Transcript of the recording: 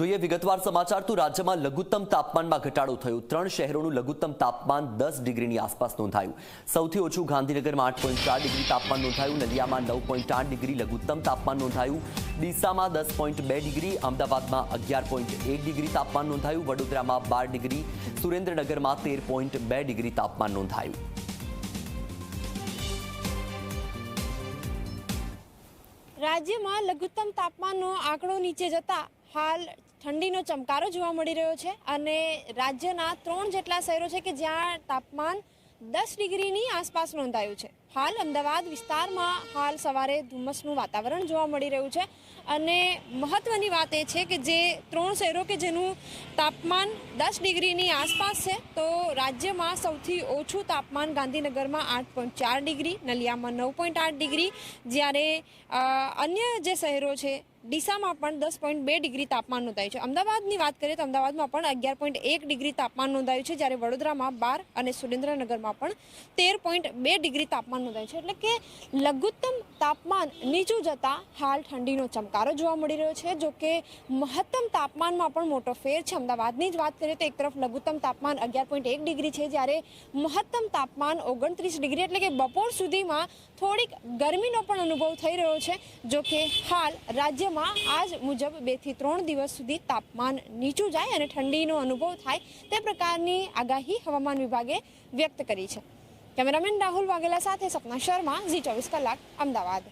જોઈએ, વિગતવાર સમાચાર તો રાજ્યમાં લઘુત્તમ તાપમાનમાં ઘટાડો થયો. ત્રણ શહેરોનું લઘુત્તમ તાપમાન દસ ડિગ્રીની આસપાસ નોંધાયું. સૌથી ઓછું ગાંધીનગરમાં આઠ પોઈન્ટ ચાર ડિગ્રી તાપમાન નોંધાયું. નલિયામાં નવ પોઈન્ટ આઠ ડિગ્રી લઘુત્તમ તાપમાન નોંધાયું. ડીસામાં દસ પોઈન્ટ બે ડિગ્રી, અમદાવાદમાં અગિયાર પોઈન્ટ એક ડિગ્રી તાપમાન નોંધાયું. વડોદરામાં બાર ડિગ્રી, સુરેન્દ્રનગરમાં તેર પોઈન્ટ બે ડિગ્રી તાપમાન નોંધાયું. રાજ્યમાં લઘુત્તમ તાપમાનનો આંકડો નીચે જતા હાલ ઠંડીનો ચમકારો જોવા મળી રહ્યો છે અને રાજ્યના ત્રણ જેટલા શહેરો છે કે જ્યાં તાપમાન દસ ડિગ્રીની આસપાસ નોંધાયું છે. હાલ અમદાવાદ વિસ્તારમાં હાલ સવારે ધુમ્મસનું વાતાવરણ જોવા મળી રહ્યું છે. અને મહત્વની વાત એ છે કે જે ત્રણ શહેરો કે જેનું તાપમાન દસ ડિગ્રીની આસપાસ છે, તો રાજ્યમાં સૌથી ઓછું તાપમાન ગાંધીનગરમાં આઠ પોઈન્ટ ચાર ડિગ્રી, નલિયામાં નવ પોઈન્ટ આઠ ડિગ્રી, જ્યારે અન્ય જે શહેરો છે, ડીસામાં પણ દસ પોઈન્ટ બે ડિગ્રી તાપમાન નોંધાયું છે. અમદાવાદની વાત કરીએ તો અમદાવાદમાં પણ અગિયાર પોઈન્ટ એક ડિગ્રી તાપમાન નોંધાયું છે, જ્યારે વડોદરામાં બાર અને સુરેન્દ્રનગરમાં પણ તેર પોઈન્ટ બે ડિગ્રી તાપમાન નોંધાયું છે. એટલે કે લઘુત્તમ તાપમાન નીચું જતાં હાલ ઠંડીનો ચમકારો જોવા મળી રહ્યો છે. જો કે મહત્તમ તાપમાનમાં પણ મોટો ફેર છે. અમદાવાદની જ વાત કરીએ તો એક તરફ લઘુત્તમ તાપમાન અગિયાર પોઈન્ટ એક ડિગ્રી છે, જ્યારે મહત્તમ તાપમાન ઓગણત્રીસ ડિગ્રી એટલે કે બપોર સુધીમાં થોડીક ગરમીનો પણ અનુભવ થઈ રહ્યો છે. જો કે હાલ રાજ્યમાં આજ મુજબ બેથી ત્રણ દિવસ સુધી તાપમાન નીચું જાય અને ઠંડીનો અનુભવ થાય તે પ્રકારની આગાહી હવામાન વિભાગે વ્યક્ત કરી છે. કેમેરામેન રાહુલ વાઘેલા સાથે સપના શર્મા ઝી ચોવીસ કલાક અમદાવાદ.